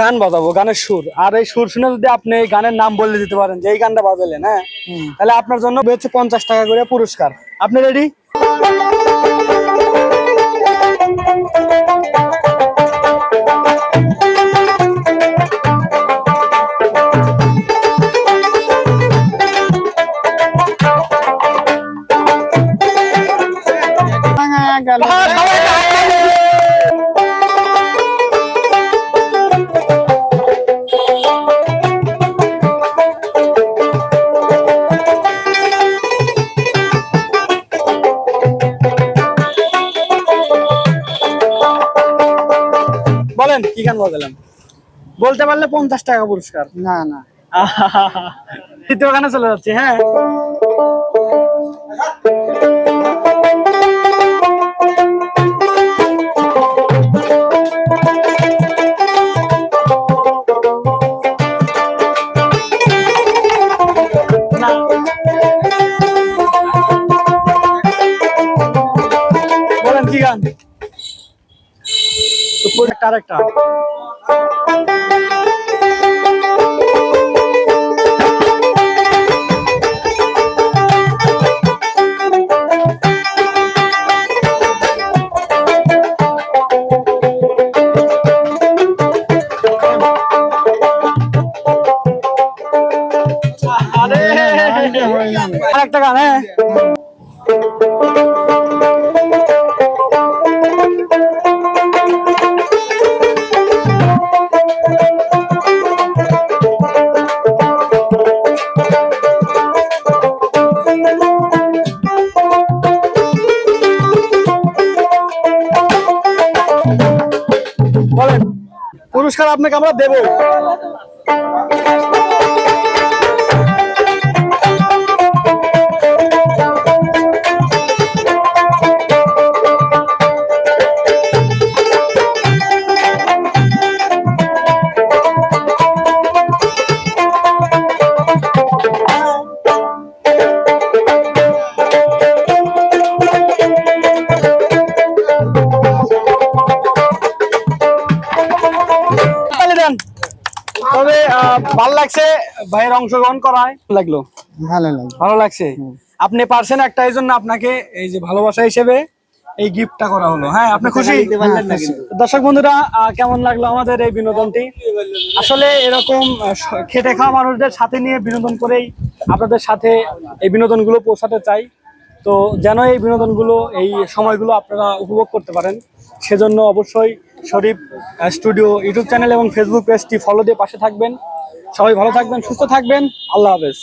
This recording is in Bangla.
গান বাজাবো গানের সুর। আর এই সুর শুনে যদি আপনি এই গানের নাম বলে দিতে পারেন যে এই গানটা বাজালেন হ্যাঁ? তাহলে আপনার জন্য হচ্ছে পঞ্চাশ টাকা করে পুরস্কার। আপনি রেডি বলেন কি গান বাজালেন? বলতে পারলে পঞ্চাশ টাকা পুরস্কার। না না। দ্বিতীয় গানে চলে যাচ্ছে হ্যাঁ। কি গান? তো একটা আরেকটা আরে আরেকটা গান হ্যাঁ পুরস্কার আপনাকে আমরা দেবো। দেন। তবে ভালো লাগছে ভাইয়ের অংশগ্রহণ করায় লাগল? ভালো লাগে ভালো লাগছে? আপনি পারছেন একটা এই জন্য আপনাকে এই যে ভালোবাসা হিসেবে এই গিফটটা করা হলো। হ্যাঁ আপনি খুশি? দর্শক বন্ধুরা কেমন লাগল আমাদের এই বিনোদনটি? আসলে এরকম খেটে খাওয়া মানুষদের সাথে নিয়ে বিনোদন করেই আপনাদের সাথে এই বিনোদনগুলো পৌঁছাতে চাই। তো যেন এই বিনোদনগুলো এই সময়গুলো আপনারা উপভোগ করতে পারেন সেজন্য অবশ্যই শরীফ স্টুডিও ইউটিউব চ্যানেল এবং ফেসবুক পেজটি ফলো দিয়ে পাশে থাকবেন। সবাই ভালো থাকবেন, সুস্থ থাকবেন। আল্লাহ হাফেজ।